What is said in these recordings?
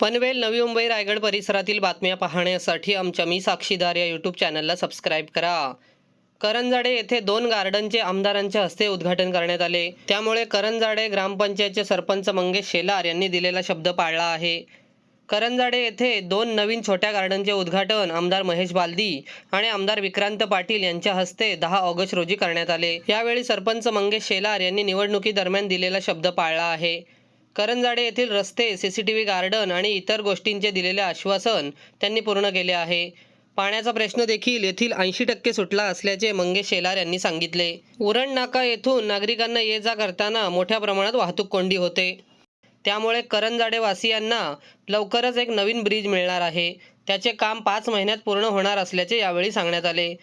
पनवेल नवी मुंबई रायगड परिसरातील बातम्या पाहण्यासाठी आमच्या मी साक्षीदार या यूट्यूब चॅनलला सबस्क्राईब करा. करंजाडे येथे दोन गार्डनचे आमदारांच्या हस्ते उद्घाटन करण्यात आले. त्यामुळे करंजाडे ग्रामपंचायतचे सरपंच मंगेश शेलार यांनी दिलेला शब्द पाळला आहे. करंजाडे येथे दोन नवीन छोट्या गार्डनचे उद्घाटन आमदार महेश बालदी आणि आमदार विक्रांत पाटील यांच्या हस्ते दहा ऑगस्ट रोजी करण्यात आले. यावेळी सरपंच मंगेश शेलार यांनी निवडणुकीदरम्यान दिलेला शब्द पाळला आहे. करंजाडे येथील रस्ते सीसीटीव्ही गार्डन आणि इतर गोष्टींचे दिलेले आश्वासन त्यांनी पूर्ण केले आहे. पाण्याचा प्रश्न देखील येथील ऐंशी टक्के सुटला असल्याचे मंगेश शेलार यांनी सांगितले. उरण नाका येथून नागरिकांना ये जा करताना मोठ्या प्रमाणात वाहतूक कोंडी होते. त्यामुळे करंजाडे वासियांना लवकरच एक नवीन ब्रिज मिळणार आहे. त्याचे काम पाच महिन्यात पूर्ण होणार असल्याचे यावेळी सांगण्यात आले.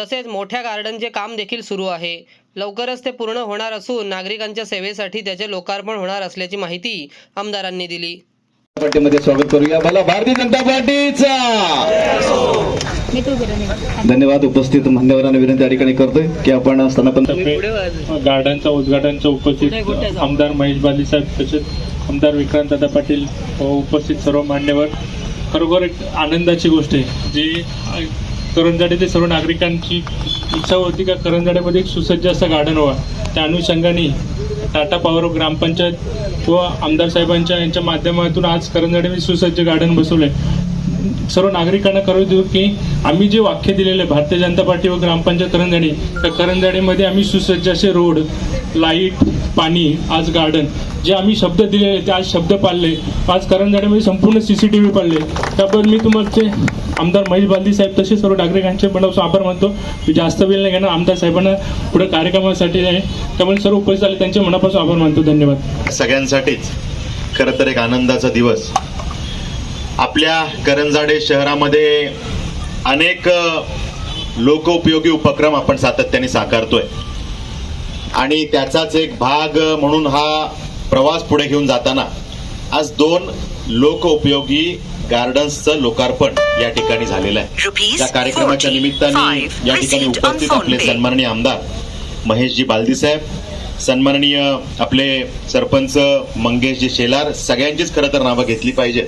तसेच मोठ्या गार्डनचे काम देखील सुरू आहे. लवकरच ते पूर्ण होणार असून नागरिकांच्या सेवेसाठी त्याचे लोकार्पण होणार असल्याची माहिती आमदारांनी दिली. पार्टीमध्ये स्वागत करूया. मला भारतीय जनता पार्टीचा! धन्यवाद. उपस्थित मान्यवरांना विनंती या ठिकाणी करतोय की आपण स्थानापन्न तर्फे गार्डनचा उद्घाटनाचा उपस्थित आमदार महेश बाली साहेब तसेच आमदार विक्रांत दादा पाटील व उपस्थित सर्व मान्यवर. खरोखर एक आनंदाची गोष्ट आहे. जी करंजाडे ते सर्व नागरिकांची इच्छा होती का करंजाड्यामध्ये एक सुसज्ज असा गार्डन व्हावं? त्या अनुषंगाने टाटा पॉवर ग्रामपंचायत व आमदार साहेबांच्या यांच्या माध्यमातून आज करंजाडीमध्ये सुसज्ज गार्डन बसवलं आहे सर्व नागरिकांना करू देऊ की आम्ही जे वाक्य दिलेले आहे, भारतीय जनता पार्टी व ग्रामपंचायत करंजाडी त्या करंजाडीमध्ये आम्ही सुसज्ज असे रोड लाइट पाणी आज गार्डन जे आम्ही शब्द दिलेले ते आज शब्द पाळले. आज करंजाडीमध्ये संपूर्ण सी सी टी व्ही पाळले. त्याबद्दल मी तुम्हाला आमदार महेश बालदी साहेब तसे सर्व नागरिकांचे मनापासून आभार मानतो. मी जास्त वेळ नाही घेणार. आमदार साहेबांना पुढे कार्यक्रमासाठी आहे. त्यामुळे सर्व उपस्थित आले त्यांचे मनापासून आभार मानतो. धन्यवाद. सगळ्यांसाठीच. खरं तर एक आनंदाचा दिवस. आपल्या करंजाडे शहरामध्ये अनेक लोकोपयोगी उपक्रम आपण सातत्याने साकारतोय. आणि त्याचाच एक भाग म्हणून हा प्रवास पुढे घेऊन जाताना आज दोन लोकउपयोगी गार्डन्सचं लोकार्पण या ठिकाणी झालेलं आहे. Rupees या कार्यक्रमाच्या 40, निमित्ताने या ठिकाणी उपस्थित आपले. सन्माननीय आमदार महेशजी बालदी साहेब सन्माननीय आपले सरपंच मंगेशजी शेलार सगळ्यांचीच खरं तर नावं घेतली पाहिजेत.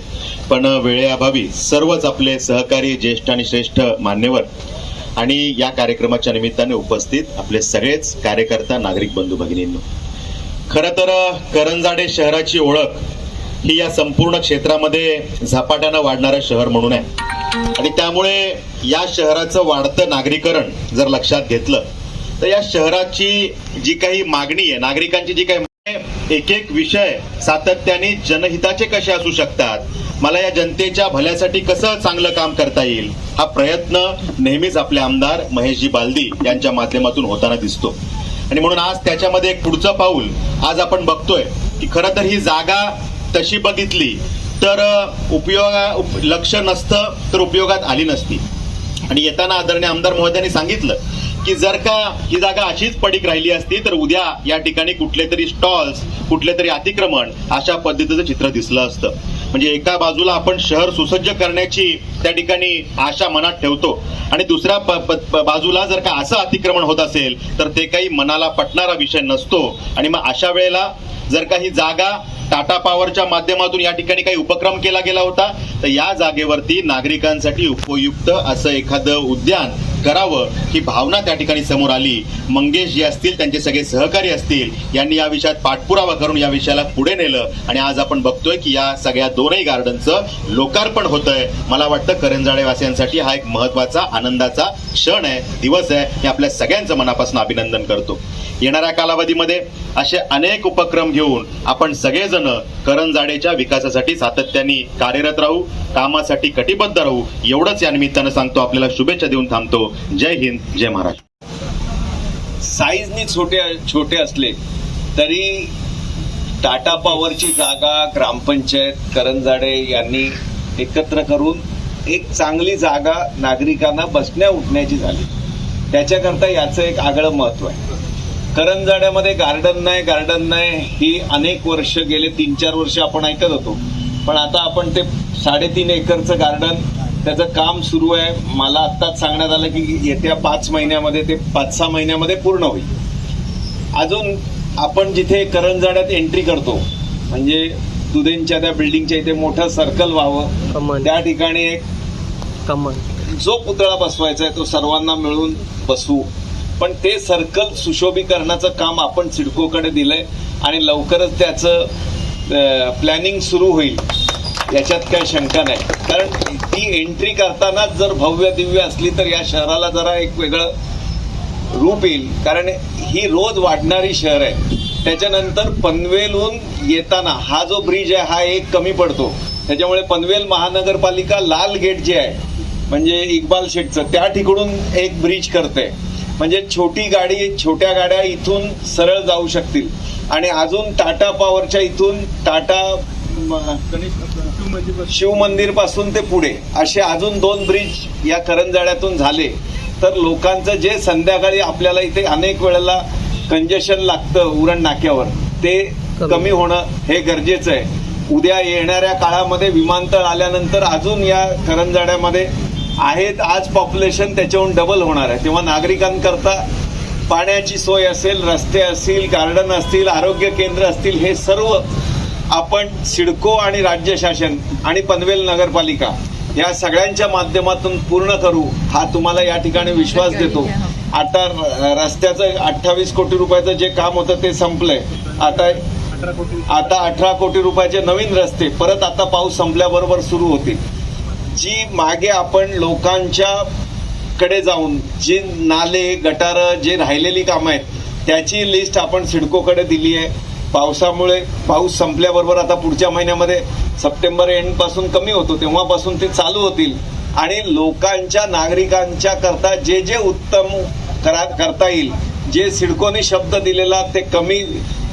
पण वेळेअभावी सर्वच आपले सहकारी ज्येष्ठ आणि श्रेष्ठ मान्यवर आणि या कार्यक्रमाच्या निमित्ताने उपस्थित आपले सगळेच कार्यकर्ता नागरिक बंधू भगिनींनो. खरं तर करंजाडे शहराची ओळख ही या संपूर्ण क्षेत्रामध्ये झपाट्यानं वाढणारं शहर म्हणून आहे. आणि त्यामुळे या शहराचं वाढतं नागरीकरण जर लक्षात घेतलं तर या शहराची जी काही मागणी आहे नागरिकांची जी काही एक एक विषय सातत्याने जनहिताचे कसे असू शकतात? मला या जनतेच्या भल्यासाठी कसं चांगलं काम करता येईल? हा प्रयत्न नेहमीच आपले आमदार महेशजी बालदी यांच्या माध्यमातून होताना दिसतो. आणि म्हणून आज त्याच्यामध्ये एक पुढचं पाऊल आज आपण बघतोय की खरं तर ही जागा तशी बघितली तर उपयोगा उप, लक्ष नसतं तर उपयोगात आली नसती. आणि येताना आदरणीय आमदार महोदयांनी सांगितलं की जर का ही जागा अशीच पडीक राहिली असती तर उद्या या ठिकाणी कुठले तरी स्टॉल्स कुठले तरी अतिक्रमण अशा पद्धतीचं चित्र दिसलं असतं. म्हणजे एका बाजूला आपण शहर सुसज्ज करण्याची त्या ठिकाणी आशा मनात ठेवतो. आणि दुसऱ्या प- बाजूला जर का असं अतिक्रमण होत असेल तर ते काही मनाला पटणारा विषय नसतो. आणि मग अशा वेळेला जर का ही जागा टाटा पॉवरच्या माध्यमातून या ठिकाणी काही उपक्रम केला गेला होता तर या जागेवरती नागरिकांसाठी उपयुक्त असं एखादं उद्यान करावं ही भावना त्या ठिकाणी समोर आली. मंगेश जे असतील त्यांचे सगळे सहकारी असतील यांनी या विषयात पाठपुरावा करून या विषयाला पुढे नेलं. आणि आज आपण बघतोय की या सगळ्या दोनही गार्डनचं लोकार्पण होतंय. मला वाटतं करंजाडे वासियांसाठी हा एक महत्त्वाचा आनंदाचा क्षण आहे दिवस आहे. मी आपल्या सगळ्यांचं मनापासून अभिनंदन करतो. येणाऱ्या कालावधीमध्ये असे अनेक उपक्रम घेऊन आपण सगळेजण करंजाडेच्या विकासासाठी सातत्याने कार्यरत राहू कामासाठी कटिबद्ध राहू एवढंच या निमित्तानं सांगतो. आपल्याला शुभेच्छा देऊन थांबतो. जय हिंद जय महाराष्ट्र. साईजनी छोटे छोटे असले तरी टाटा पॉवरची जागा ग्रामपंचायत करंजाडे यांनी एकत्र करून एक चांगली जागा नागरिकांना बसण्या उठण्याची झाली. त्याच्याकरता याचं एक आगळं महत्त्व आहे. करंजाड्यामध्ये गार्डन नाही गार्डन नाही ही अनेक वर्ष गेले तीन चार वर्ष आपण ऐकत होतो. पण आता आपण ते साडेतीन एकरचं गार्डन त्याचं काम सुरू आहे. मला आत्ताच सांगण्यात आलं की येत्या पाच महिन्यामध्ये ते पाच सहा महिन्यामध्ये पूर्ण होईल. अजून आपण जिथे करंजाड्यात एंट्री करतो म्हणजे दुधेंच्या त्या बिल्डिंगच्या इथे मोठं सर्कल व्हावं. त्या ठिकाणी एक कमन जो पुतळा बसवायचा आहे तो सर्वांना मिळून बसवू. पण ते सर्कल सुशोभीकरणाचं काम आपण सिडकोकडे दिलंय आणि लवकरच त्याचं प्लॅनिंग सुरू होईल. याच्यात काही शंका नाही. कारण ती एंट्री करतानाच जर भव्य दिव्य असली तर या शहराला जरा एक वेगळं रूप येईल. कारण ही रोज वाढणारी शहर आहे. त्याच्यानंतर पनवेलहून येताना हा जो ब्रिज आहे हा एक कमी पडतो. त्याच्यामुळे पनवेल महानगरपालिका लाल गेट जे आहे म्हणजे इक्बाल शेठचं त्या ठिकडून एक ब्रिज करते. म्हणजे छोटी गाडी छोट्या गाड्या इथून सरळ जाऊ शकतील. आणि अजून टाटा पॉवरच्या इथून टाटा म, शिव मंदिरपासून ते पुढे. असे अजून दोन ब्रिज या करंजाड्यातून झाले. तर लोकांचं जे संध्याकाळी आपल्याला इथे अनेक वेळेला कंजेशन लागतं उरण नाक्यावर ते कमी. होणं हे गरजेचं आहे. उद्या येणाऱ्या काळामध्ये विमानतळ आल्यानंतर अजून या करंजाड्यामध्ये आहेत. आज पॉप्युलेशन त्याच्याहून डबल होणार आहे. तेव्हा नागरिकांकरता पाण्याची सोय असेल रस्ते असतील गार्डन असतील आरोग्य केंद्र असतील हे सर्व आपण सिडको आणि राज्य शासन आणि पनवेल नगरपालिका या सगळ्यांच्या माध्यमातून पूर्ण करू हा तुम्हाला या ठिकाणी विश्वास देतो. आता र- रस्त्याचं अठ्ठावीस कोटी रुपयाचं जे काम होतं ते संपलंय. आता आता अठरा कोटी रुपयाचे नवीन रस्ते परत आता पाऊस संपल्याबरोबर सुरू होतील. जी मागे आपण लोकांच्या कडे जाऊन जी नाले गटार जे राहिलेली कामं आहेत त्याची लिस्ट आपण सिडकोकडे दिली आहे पावसामुळे पाऊस संपल्याबरोबर आता पुढच्या महिन्यामध्ये सप्टेंबर एंडपासून कमी होतो तेव्हापासून ते चालू होतील. आणि लोकांच्या नागरिकांच्या करता जे जे उत्तम करा करता येईल जे सिडकोने शब्द दिलेला ते कमी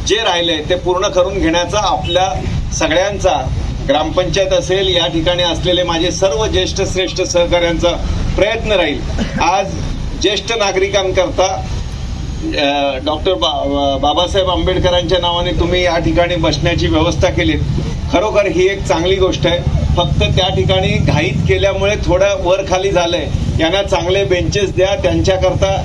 जे राहिले ते पूर्ण करून घेण्याचा आपल्या सगळ्यांचा ग्रामपंचायत असेल या ठिकाणी असलेले माझे सर्व ज्येष्ठ श्रेष्ठ सहकाऱ्यांचा प्रयत्न राहील. आज ज्येष्ठ नागरिकांकरता डॉक्टर बाबासाहेब आंबेडकरांच्या नावाने तुम्ही या ठिकाणी बसण्याची व्यवस्था केलीत खरोखर ही एक चांगली गोष्ट आहे. फक्त त्या ठिकाणी घाईत केल्यामुळे थोडं वर खाली झालंय. यांना चांगले बेंचेस द्या त्यांच्याकरता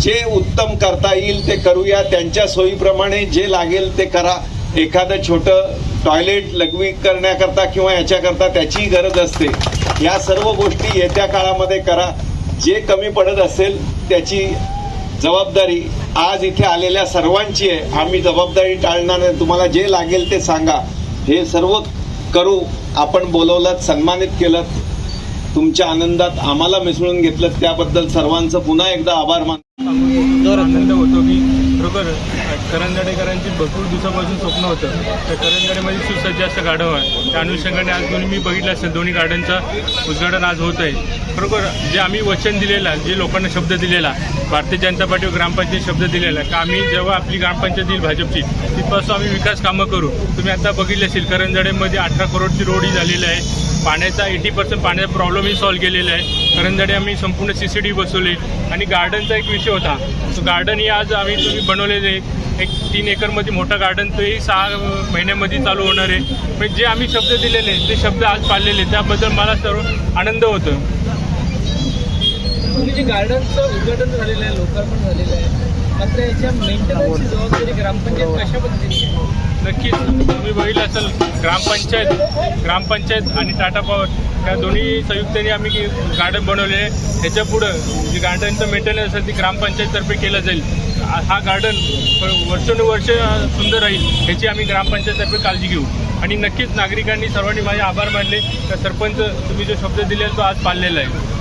जे उत्तम करता येईल ते करूया. त्यांच्या सोयीप्रमाणे जे लागेल ते करा. एखादं छोटं टॉयलेट लघवी करण्याकरता किंवा याच्याकरता त्याची गरज असते. या सर्व गोष्टी येत्या काळामध्ये करा. जे कमी पडत असेल त्याची जबाबदारी आज इथे आलेल्या सर्वांची आहे. आम्ही जबाबदारी टाळणार नाही. तुम्हाला जे लागेल ते सांगा. हे सर्व करू आपण बोलवलं सन्मानित केलं. तुमच्या आनंदात आम्हाला मिसळून घेतलं. त्याबद्दल सर्वांचं पुन्हा एकदा आभार मान आनंद होतो की खरोखर करंजाडेकरांची भरपूर दिवसापासून स्वप्न होतं. तर करंजाडेमध्ये सुसज्ज असं गार्डन आहे. त्या अनुषंगाने आज दोन्ही मी बघितलं असेल दोन्ही गार्डनचं उद्घाटन आज होत आहे खरोखर जे आम्ही वचन दिलेला जे लोकांना शब्द दिलेला भारतीय जनता पार्टी ग्रामपंचायत शब्द दिलेला का आम्ही जेव्हा आपली ग्रामपंचायत येईल भाजपची तिथपासून आम्ही विकास कामं करू. तुम्ही आता बघितले असेल करंजाडेमध्ये अठरा करोडची रोड ही झालेली आहे. पाण्याचा एटी पर्सेंट पाण्याचा प्रॉब्लेमही सॉल्व्ह केलेला आहे. करंजाडे आम्ही संपूर्ण सी सी टी बसवले आणि गार्डनचा एक विषय होता. तो गार्डन ही आज आम्ही तुम्ही बनवलेले एक तीन एकरमध्ये मोठं गार्डन तेही सहा महिन्यामध्ये चालू होणार आहे. म्हणजे जे आम्ही शब्द दिलेले ते शब्द आज पाळलेले त्याबद्दल मला सर्व आनंद होतो तुम्ही म्हणजे जे गार्डनचं उद्घाटन झालेलं आहे लोकार्पण झालेलं आहे मात्र याच्या मेंटेनन्सची जबाबदारी ग्रामपंचायत कशा पद्धतीने नक्कीच. तुम्ही बघितलं असेल ग्रामपंचायत ग्रामपंचायत आणि टाटा पॉवर या दोन्ही संयुक्तने आम्ही गार्डन बनवले आहे. ह्याच्या पुढं जे गार्डनचं मेंटेनन्स असेल ती ग्रामपंचायततर्फे केलं जाईल. हा गार्डन वर्षानुवर्ष सुंदर राहील ह्याची आम्ही ग्रामपंचायततर्फे काळजी घेऊ. आणि नक्कीच नागरिकांनी सर्वांनी माझे आभार मानले. तर सरपंच तुम्ही जो शब्द दिलेला तो आज पाळलेला आहे.